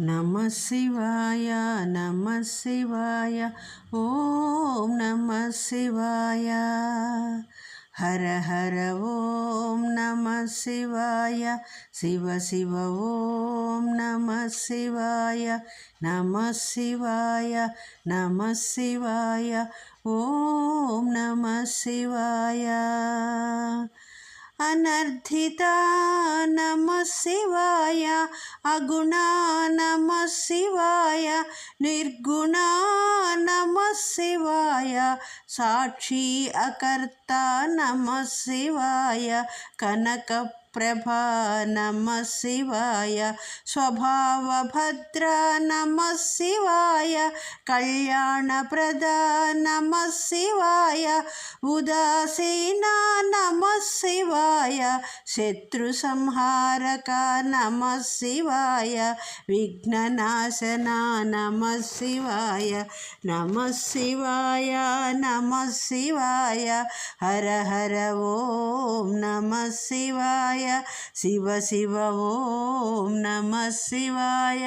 నమ శివాయ నమ శివాయ ఓం నమ శివాయ. హర హర ఓం నమ శివాయ శివ శివ ఓం నమ శివాయ నమ శివాయ నమ శివాయ ఓం నమ శివాయ. అనర్థిత నమ శివాయ అగుణ నమ శివాయ నిర్గుణ నమ శివాయ సాక్షి అకర్త నమ శివాయ కనక ప్రభా నమ శివాయ స్వభావభద్ర నమ శివాయ కళ్యాణప్రద నమ శివాయ ఉదాసీన నమ శివాయ శత్రు సంహారక నమ శివాయ విఘ్ననాశన నమ శివాయ నమ శివాయ నమ శివాయ హర హర ఓ ఓం నమ శివాయ. శివ శివ ఓం నమ శివాయ.